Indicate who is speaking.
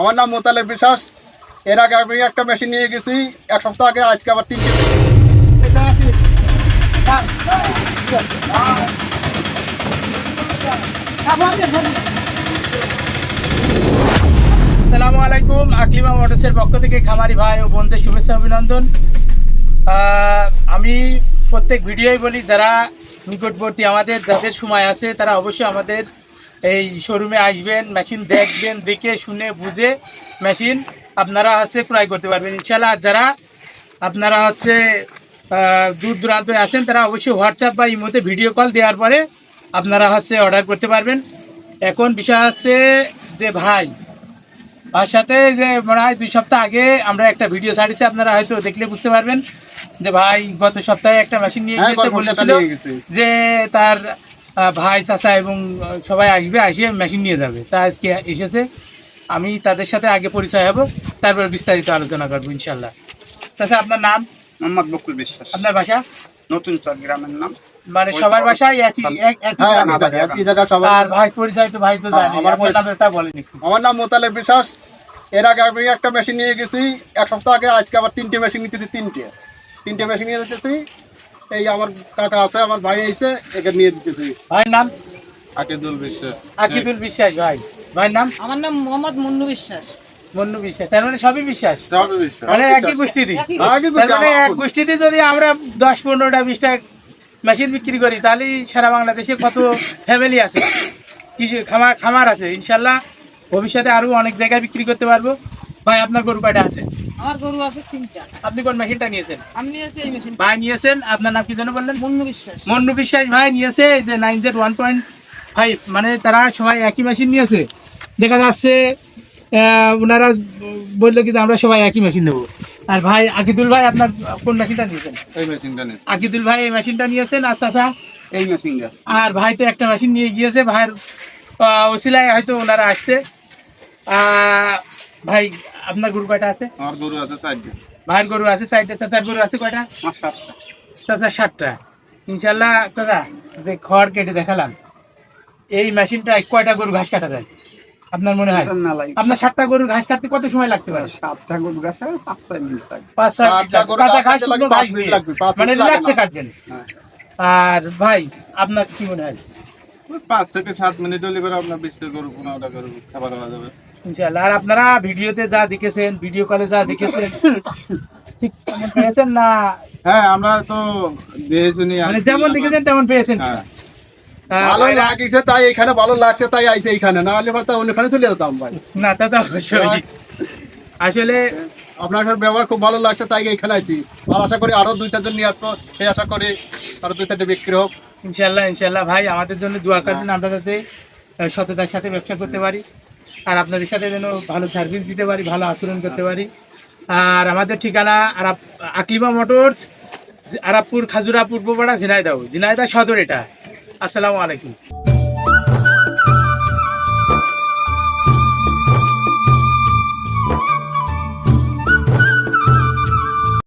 Speaker 1: আমার নাম মোতালেব বিশ্বাস। এর আগে আমি একটা মেশিন নিয়ে গেছি। এক সপ্তাহ আগে আজকে আবার তিনটে
Speaker 2: আসসালামু আলাইকুম, আকলিমা মোটরসের পক্ষ থেকে খামারি ভাই ও বোনদের শুভেচ্ছা অভিনন্দন। আমি প্রত্যেক ভিডিওই বলি, যারা নিকটবর্তী আমাদের, যাদের সময় আছে, তারা অবশ্যই আমাদের এই শোরুমে আসবেন মেশিন দেখবেন দেখে শুনে বুঝে মেশিন আপনারা হচ্ছে ক্রয় করতে পারবেন। ইনশাল্লাহ যারা আপনারা হচ্ছে দূর দূরান্ত আছেন তারা অবশ্যই হোয়াটসঅ্যাপ বা ইমোতে ভিডিও কল দেওয়ার পরে আপনারা হচ্ছে অর্ডার করতে পারবেন। এখন বিষয় হচ্ছে যে ভাই আর সাথে যে মনে হয় দুই সপ্তাহ আগে আমরা একটা ভিডিও ছাড়িয়েছি আপনারা হয়তো দেখলে বুঝতে পারবেন। যে ভাই গত সপ্তাহে একটা মেশিন নিয়ে
Speaker 1: হ্যাঁ, সপ্তাহে
Speaker 2: বলেছিল যে তার ভাই চাচা এবং সবাই আসবে আসিয়ে মেশিন নিয়ে যাবে। তা আজকে এসেছে। আমি তাদের সাথে আগে পরিচয় হব তারপর বিস্তারিত আলোচনা করব ইনশাল্লাহ তাছাড়া আপনার নাম?
Speaker 3: মোহাম্মদ বকুল বিশ্বাস।
Speaker 2: আপনার বাসা?
Speaker 3: নতুন চর গ্রামের নাম।
Speaker 2: মানে সবার বাসায় একই এক- একই
Speaker 1: হ্যাঁ সবাই
Speaker 2: আর ভাই পরিচয় তো ভাই তো
Speaker 1: হ্যাঁ,
Speaker 2: জানি
Speaker 1: আমার
Speaker 2: নামটা বলেন
Speaker 1: আমার নাম মোতালেব বিশ্বাস। এর আগে আমি একটা মেশিন নিয়ে গেছি। এক সপ্তাহ আগে আজকে আবার তিনটে মেশিন নিতেছি তিনটে। তিনটে মেশিন নিয়ে দিতেছি এই আমার কাকা আছে আমার ভাই আইছে একে নিয়ে দিতেছি।
Speaker 2: ভাইয়ের নাম?
Speaker 1: আকিদুল বিশ্বাস।
Speaker 2: আকিদুল বিশ্বাস ভাই। ভাইয়ের নাম?
Speaker 4: আমার নাম মোহাম্মদ মুন্নু বিশ্বাস।
Speaker 2: মন্নু বিশ্বাস। তার মানে সবই বিশ্বাস? মানে একই
Speaker 4: একই
Speaker 1: হ্যাঁ,
Speaker 2: তার মানে এক যদি আমরা দশ পনেরোটা বিশটা মেশিন বিক্রি করি তাহলে সারা বাংলাদেশে কত ফ্যামিলি আছে? কিছু খামার খামার আছে। ইনশাল্লাহ ভবিষ্যতে আরও অনেক জায়গায় বিক্রি করতে পারব। ভাই আপনার গরু কয়টা আছে?
Speaker 4: আমার গরু আছে তিনটা।
Speaker 2: আপনি কোন মেশিনটা নিয়েছেন?
Speaker 4: আমি নিয়েছি এই মেশিন
Speaker 2: ভাই নিয়েছেন? আপনার নাম কি যেন বললেন?
Speaker 4: মুন্নু বিশ্বাস।
Speaker 2: মন্নু বিশ্বাস ভাই নিয়েছে এই যে nine Z one point five মানে তারা সবাই একই মেশিন নিয়েছে। দেখা যাচ্ছে ওনারা বলল কিন্তু আমরা সবাই একই মেশিন নেব। আর ভাই আকিদুল ভাই আপনার কোন মেশিনটা নিয়েছেন?
Speaker 1: এই মেশিনটা নেই
Speaker 2: আকিদুল ভাই এই মেশিনটা নিয়েছেন? আচ্ছা আচ্ছা।
Speaker 3: এই মেশিনটা
Speaker 2: আর ভাই তো একটা মেশিন নিয়ে গিয়েছে। ভাইয়ের ওসিলায় হয়তো ওনারা আসতে। আহ, ভাই আপনার গরু কয়টা আছে?
Speaker 1: আমার গরু আছে চারটে।
Speaker 2: ভাইয়ের গরু আছে চারটে চাচার গরু আছে কয়টা?
Speaker 3: আমার সাতটা।
Speaker 2: চাচা ষাটটা ইনশাল্লাহ দাদা যে খড় কেটে দেখালাম এই মেশিনটা কয়টা গরু ঘাস কাটা যায়? আপনার মনে হয়? আপনার ষাটটা গরুর ঘাস কাটতে কত সময় লাগতে পারে?
Speaker 3: সাতটা গরু গাছে পাঁচ ছয় মিনিট
Speaker 2: পাঁচ ছয় মিনিট লাগবে।
Speaker 1: ঘাস
Speaker 2: ঘাস ঘাস দিয়ে। মানে রিল্যাক্সে কাটবেন।
Speaker 3: হ্যাঁ।
Speaker 2: আর ভাই আপনার কি মনে হয়?
Speaker 1: পাঁচ থেকে সাত মিনিট হলে আপনার বিশটা গরু পনেরোটা গরু খাবার হওয়া যাবে।
Speaker 2: ইনশাল্লাহ আর আপনারা ভিডিওতে যা দেখেছেন ভিডিও কলে যা দেখেছেন ঠিক তেমন পেয়েছেন না?
Speaker 1: হ্যাঁ আমরা তো
Speaker 2: মানে যেমন দেখেছেন তেমন পেয়েছেন।
Speaker 1: হ্যাঁ।
Speaker 2: আহ,
Speaker 1: ভালো লাগিছে তাই এখানে ভালো লাগছে তাই আইছে এইখানে। না হলে অন্যখানে চলে যেতাম ভাই।
Speaker 2: না তা তো অবশ্যই। আসলে
Speaker 1: আপনার ব্যবহার খুব ভালো লাগছে তাই এইখানে আছি আর আশা করি আরও দুই চারজন নিয়ে আসব সেই আশা করি আরও দুই চারটে বিক্রি হোক।
Speaker 2: ইনশাল্লাহ ইনশাল্লাহ ভাই আমাদের জন্য দোয়া করবেন আমরা যাতে সততার সাথে ব্যবসা করতে পারি। আর আপনাদের সাথে যেন ভালো সার্ভিস দিতে পারি, ভালো আচরণ করতে পারি। আর আমাদের ঠিকানা আরাপ আকলিমা মোটরস আরাপুর খাজুরা পূর্বপাড়া, ঝিনাইদাহ ঝিনাইদা সদর এটা। আসসালামু আলাইকুম।